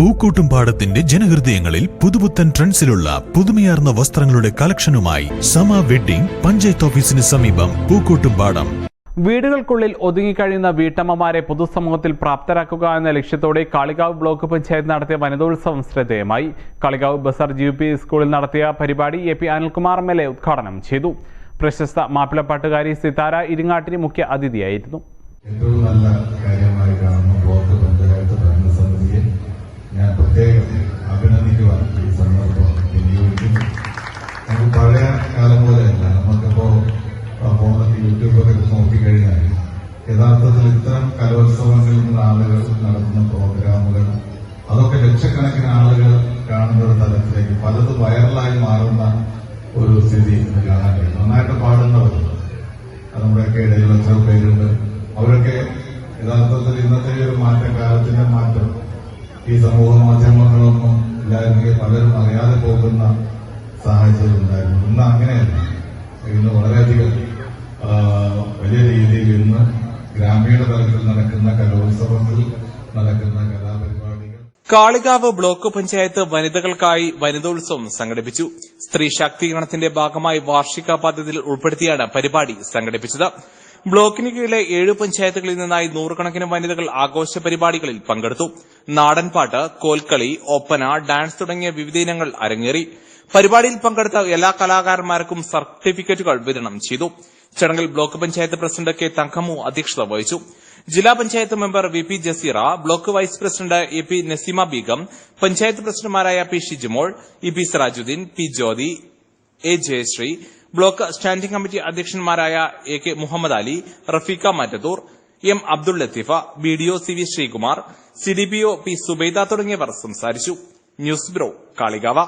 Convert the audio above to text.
പൂക്കോട്ടുംപാടത്തിന്റെ ജനഹൃദയങ്ങളിൽ പുതുപുത്തൻ ട്രെൻഡ്സിലുള്ള പുതുമയാർന്ന വസ്ത്രങ്ങളുടെ കളക്ഷനുമായി സമ വെഡ്ഡിംഗ് പഞ്ചായത്ത് ഓഫീസിന് സമീപം പൂക്കൂട്ടും പാടം. വീടുകൾക്കുള്ളിൽ ഒതുങ്ങിക്കഴിയുന്ന വീട്ടമ്മമാരെ പൊതുസമൂഹത്തിൽ പ്രാപ്തരാക്കുക എന്ന ലക്ഷ്യത്തോടെ കാളികാവ് ബ്ലോക്ക് പഞ്ചായത്ത് നടത്തിയ വനിതോത്സവം ശ്രദ്ധേയമായി. കാളികാവ് ബസാർ ജി പി സ്കൂളിൽ നടത്തിയ പരിപാടി A P Anilkumar M L A ഉദ്ഘാടനം ചെയ്തു. പ്രശസ്ത മാപ്പിളപ്പാട്ടുകാരി സിതാര ഇരിങ്ങാട്ടിരി മുഖ്യ അതിഥിയായിരുന്നു. ഏറ്റവും നല്ല കാലം പോലെയല്ല നമുക്കിപ്പോ ഫോണിലൊക്കെ യൂട്യൂബൊക്കെ നോക്കിക്കഴിഞ്ഞാൽ യഥാർത്ഥത്തിൽ ഇത്തരം കലോത്സവങ്ങളിൽ ആളുകൾ നടത്തുന്ന പ്രോഗ്രാമുകൾ അതൊക്കെ ലക്ഷക്കണക്കിന് ആളുകൾ കാണുന്ന ഒരു തലത്തിലേക്ക് പലത് വൈറലായി മാറുന്ന ഒരു സ്ഥിതി ഇന്ന് കാണാൻ കഴിയും. നന്നായിട്ട് പാടുന്നവരുണ്ട്. അത് നമ്മുടെയൊക്കെ ഇടയിൽ എത്ര പേരുണ്ട്. അവരൊക്കെ യഥാർത്ഥത്തിൽ ഇന്നത്തെ ഒരു മാറ്റം കാലത്തിന്റെ മാറ്റം ഈ സമൂഹ മാധ്യമങ്ങളൊന്നും ഇല്ലായിരുന്നെങ്കിൽ പലരും അറിയാതെ പോകുന്ന സാഹചര്യം ഉണ്ടായിരുന്നു. ഇന്ന് അങ്ങനെയല്ല. ഇന്ന് വളരെയധികം വലിയ രീതിയിൽ ഇന്ന് ഗ്രാമീണ തലത്തിൽ നടക്കുന്ന കലോത്സവത്തിൽ നടക്കുന്ന കാളികാവ് ബ്ലോക്ക് പഞ്ചായത്ത് വനിതകൾക്കായി വനിതോത്സവം സംഘടിപ്പിച്ചു. സ്ത്രീ ശാക്തീകരണത്തിന്റെ ഭാഗമായി വാർഷിക പദ്ധതിയിൽ ഉൾപ്പെടുത്തിയാണ് പരിപാടി സംഘടിപ്പിച്ചത്. ബ്ലോക്കിന് കീഴിലെ ഏഴ് പഞ്ചായത്തുകളിൽ നിന്നായി നൂറുകണക്കിന് വനിതകൾ ആഘോഷ പരിപാടികളിൽ പങ്കെടുത്തു. നാടൻപാട്ട് കോൽക്കളി ഒപ്പന ഡാൻസ് തുടങ്ങിയ വിവിധ ഇനങ്ങൾ അരങ്ങേറി. പരിപാടിയിൽ പങ്കെടുത്ത എല്ലാ കലാകാരന്മാർക്കും സർട്ടിഫിക്കറ്റുകൾ വിതരണം ചെയ്തു. ചടങ്ങിൽ block panchayat president K Thankamu അധ്യക്ഷത വഹിച്ചു. ജില്ലാ panchayat member V P Jaseera block vice president A P Naseema Beegum panchayat പ്രസിഡന്റുമാരായ P Shijimol E P Sirajuddin P Jyothi A Jayashree block standing committee അധ്യക്ഷന്മാരായ A K Muhammad Ali Rafeeqa Mattathur M Abdul Latheefa B D O C V Sreekumar C D P O P Subaida തുടങ്ങിയവർ സംസാരിച്ചു. News bureau Kalikavu.